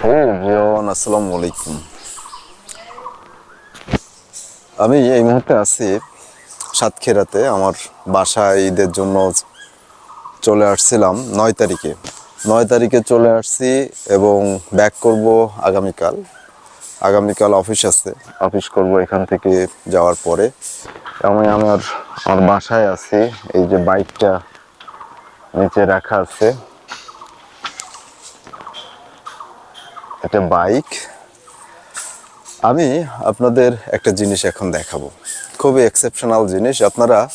হ্যাঁ জিয়ন আসসালামু আলাইকুম। আমি এই মুহূর্তে আছি সাতক্ষীরাতে, আমার বাসায় ঈদের জন্য চলে আসছিলাম নয় তারিখে। নয় তারিখে চলে আসছি এবং ব্যাক করব আগামীকাল। আগামীকাল অফিস আছে। অফিস করব এখান থেকে যাওয়ার পরে। আমি আমার আমার বাসায় আছি। এই যে বাইকটা নিচে রাখা আছে। একটা বাইক। আমি আপনাদের একটা জিনিস এখন দেখাবো। খুবই এক্সেপশনাল জিনিস। আপনারা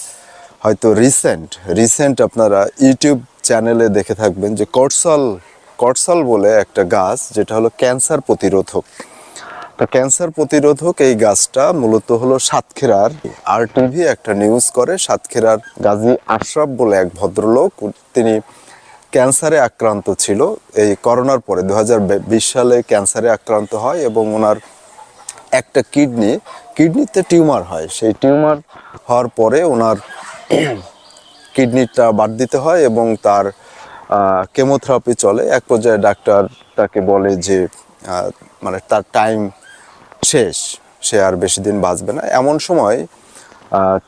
হয়তো রিসেন্ট রিসেন্ট আপনারা ইউটিউব চ্যানেলে দেখে থাকবেন যে কটসল কটসল বলে একটা গাছ যেটা হলো ক্যান্সার প্রতিরোধক। তো ক্যান্সার প্রতিরোধক এই গাছটা মূলত হলো সাতক্ষীরার আর টিভি একটা নিউজ করে। সাতক্ষীরার গাজী আশরাফ বলে এক ভদ্রলোক, তিনি ক্যান্সারে আক্রান্ত ছিল। এই করোনার পরে দু হাজার বিশ সালে ক্যান্সারে আক্রান্ত হয় এবং ওনার একটা কিডনি, কিডনিতে টিউমার হয়। সেই টিউমার হওয়ার পরে ওনার কিডনিটা বাদ দিতে হয় এবং তার কেমোথেরাপি চলে। এক পর্যায়ে ডাক্তার তাকে বলে যে মানে তার টাইম শেষ, সে আর বেশি দিন বাঁচবে না। এমন সময়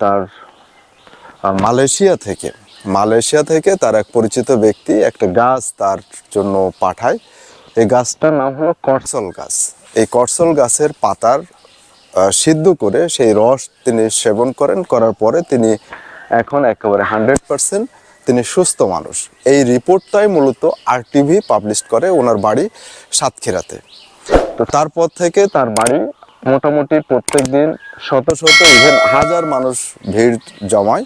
তার মালয়েশিয়া থেকে মালয়েশিয়া থেকে তার এক পরিচিত ব্যক্তি একটা গাছ তার জন্য পাঠায়। এই গাছটার নাম হলো করসল গাছ। এই করসল গাছের পাতার সিদ্ধ করে সেই রস তিনি সেবন করেন। করার পরে তিনি এখন একেবারে হান্ড্রেড পার্সেন্ট তিনি সুস্থ মানুষ। এই রিপোর্টটাই মূলত আর টিভি পাবলিশ করে ওনার বাড়ি সাতক্ষীরাতে। তো তারপর থেকে তার বাড়ি মোটামুটি প্রত্যেক দিন শত শত ইভেন হাজার মানুষ ভিড় জমায়।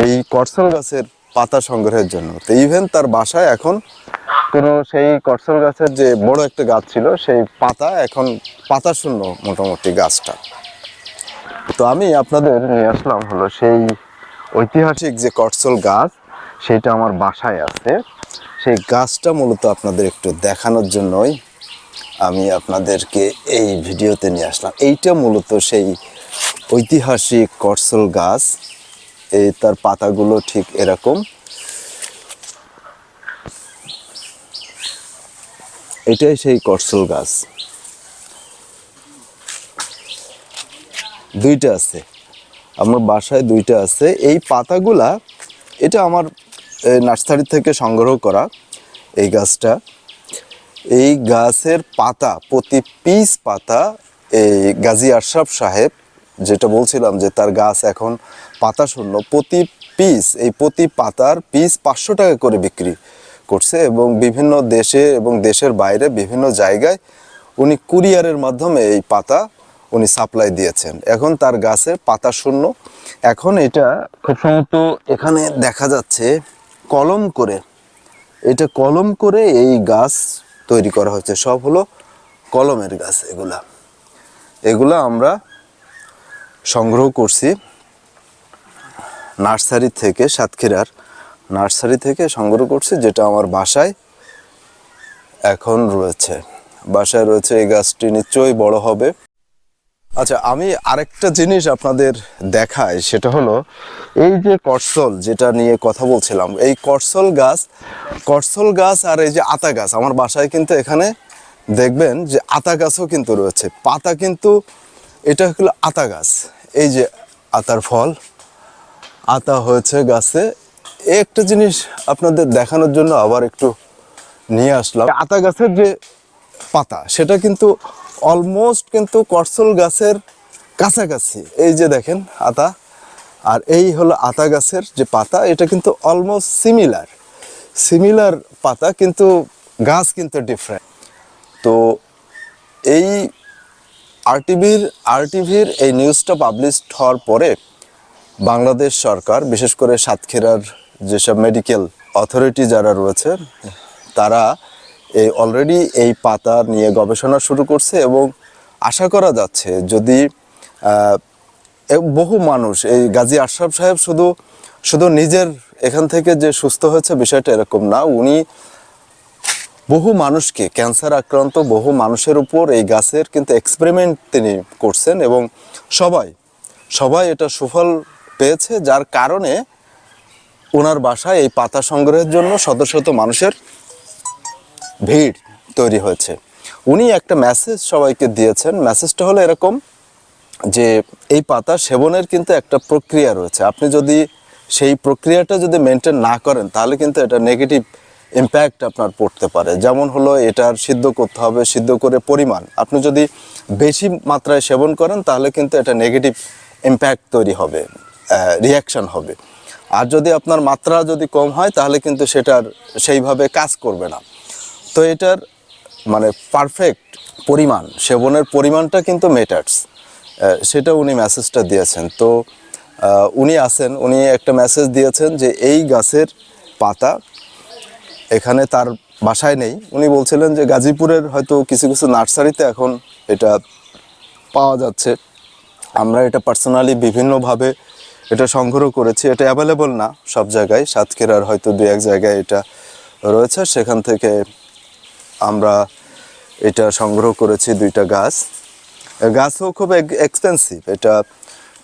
এই করসল গাছের পাতা সংগ্রহের জন্য। তো ইভেন তার বাসায় এখন কোনো সেই করসল গাছের যে বড় একটা গাছ ছিল, সেই পাতা এখন পাতা শূন্য মোটামুটি গাছটা। তো আমি আপনাদের নিয়ে আসলাম হলো সেই ঐতিহাসিক যে করসল গাছ, সেটা আমার বাসায় আছে। সেই গাছটা মূলত আপনাদের একটু দেখানোর জন্যই আমি আপনাদেরকে এই ভিডিওতে নিয়ে আসলাম। এইটা মূলত সেই ঐতিহাসিক করসল গাছ। এই তার পাতাগুলো ঠিক এরকম। এটাই সেই করসল গাছ। দুইটা আছে। আমার বাসায় দুইটা আছে। এই পাতাগুলা, এটা আমার নার্সারি থেকে সংগ্রহ করা এই গাছটা। এই গাছের পাতা, প্রতি পিস পাতা, এই গাজী আশরাফ সাহেব যেটা বলছিলাম যে তার গাছ এখন পাতা শূন্য, প্রতি পিস এই প্রতি পাতার পিস পাঁচশো টাকা করে বিক্রি করছে এবং বিভিন্ন দেশে এবং দেশের বাইরে বিভিন্ন জায়গায় উনি কুরিয়ারের মাধ্যমে এই পাতা উনি সাপ্লাই দিয়েছেন। এখন তার গাছে পাতা শূন্য। এখন এটা খুব সম্ভবত এখানে দেখা যাচ্ছে কলম করে, এটা কলম করে এই গাছ তৈরি করা হচ্ছে। সব হলো কলমের গাছ এগুলা। এগুলা আমরা সংগ্রহ করছি। নার্সারি থেকে সাতক্ষীরার নার্সারি থেকে সংগ্রহ করছি, যেটা আমার বাসায় এখন রয়েছে। বাসায় রয়েছে এই গাছটি, নিশ্চয়ই বড় হবে। আচ্ছা আমি আরেকটা জিনিস আপনাদের দেখাই, সেটা হলো এই যে করসল, যেটা নিয়ে কথা বলছিলাম। এই করসল গাছ করসল গাছ আর এই যে আতা গাছ, আমার বাসায় কিন্তু এখানে দেখবেন যে আতা গাছও কিন্তু রয়েছে। পাতা কিন্তু, এটা হলো আতা গাছ। এই যে আতার ফল আতা হয়েছে গাছে। একটা জিনিস আপনাদের দেখানোর জন্য আবার একটু নিয়ে আসলাম। আতা গাছের যে পাতা, সেটা কিন্তু অলমোস্ট কিন্তু করসল গাছের কাছাকাছি। এই যে দেখেন আতা, আর এই হলো আতা গাছের যে পাতা, এটা কিন্তু অলমোস্ট সিমিলার সিমিলার পাতা, কিন্তু গাছ কিন্তু ডিফারেন্ট তো এই আরটিভির আরটিভির এই নিউজটা পাবলিশড হওয়ার পরে বাংলাদেশ সরকার, বিশেষ করে সাতক্ষীরার যেসব মেডিকেল অথরিটি যারা রয়েছে, তারা এই অলরেডি এই পাতা নিয়ে গবেষণা শুরু করছে এবং আশা করা যাচ্ছে যদি বহু মানুষ, এই গাজী আশরাফ সাহেব শুধু শুধু নিজের এখান থেকে যে সুস্থ হয়েছে বিষয়টা এরকম না, উনি বহু মানুষকে ক্যান্সার আক্রান্ত বহু মানুষের উপর এই গাছের কিন্তু এক্সপেরিমেন্ট তিনি করছেন এবং সবাই সবাই এটা সুফল পেয়েছে, যার কারণে ওনার বাসায় এই পাতা সংগ্রহের জন্য শত শত মানুষের ভিড় তৈরি হয়েছে। উনি একটা মেসেজ সবাইকে দিয়েছেন। মেসেজটা হলো এরকম যে, এই পাতা সেবনের কিন্তু একটা প্রক্রিয়া রয়েছে। আপনি যদি সেই প্রক্রিয়াটা যদি মেনটেন না করেন, তাহলে কিন্তু এটা নেগেটিভ ইম্প্যাক্ট আপনার পড়তে পারে। যেমন হলো এটার সিদ্ধ করতে হবে, সিদ্ধ করে পরিমাণ। আপনি যদি বেশি মাত্রায় সেবন করেন, তাহলে কিন্তু এটা নেগেটিভ ইম্প্যাক্ট তৈরি হবে। রিয়াকশন হবে। আর যদি আপনার মাত্রা যদি কম হয়, তাহলে কিন্তু সেটার সেইভাবে কাজ করবে না। তো এটার মানে পারফেক্ট পরিমাণ, সেবনের পরিমাণটা কিন্তু মেটার্স সেটা উনি মেসেজটা দিয়েছেন। তো উনি আছেন, উনি একটা মেসেজ দিয়েছেন যে এই গাছের পাতা এখানে তার বাসায় নেই। উনি বলছিলেন যে গাজীপুরের হয়তো কিছু কিছু নার্সারিতে এখন এটা পাওয়া যাচ্ছে। আমরা এটা পার্সোনালি বিভিন্নভাবে এটা সংগ্রহ করেছি। এটা অ্যাভেলেবল না সব জায়গায়। সাতক্ষীরার হয়তো দু এক জায়গায় এটা রয়েছে। সেখান থেকে আমরা এটা সংগ্রহ করেছি দুইটা গাছ। গাছও খুব এক্সপেন্সিভ এটা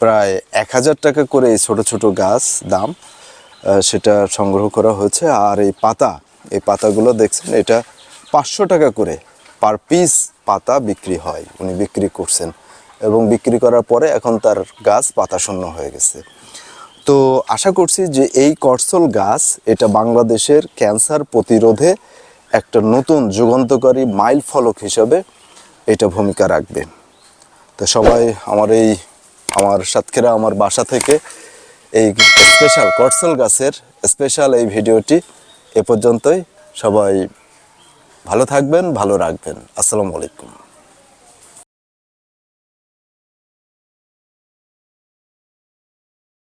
প্রায় এক হাজার টাকা করে এই ছোটো ছোট গাছ দাম সেটা সংগ্রহ করা হয়েছে। আর এই পাতা, এই পাতাগুলো দেখছেন, এটা পাঁচশো টাকা করে পার পিস পাতা বিক্রি হয়। উনি বিক্রি করছেন। এবং বিক্রি করার পরে এখন তার গাছ পাতা শূন্য হয়ে গেছে। তো আশা করছি যে এই করসল গাছ এটা বাংলাদেশের ক্যান্সার প্রতিরোধে একটা নতুন যুগান্তকারী মাইল ফলক হিসাবে এটা ভূমিকা রাখবে। তো সবাই আমার এই, আমার সাতক্ষীরা, আমার বাসা থেকে এই স্পেশাল করসল গাছের স্পেশাল এই ভিডিওটি এ পর্যন্তই। সবাই ভালো থাকবেন, ভালো রাখবেন। আসসালামু আলাইকুম।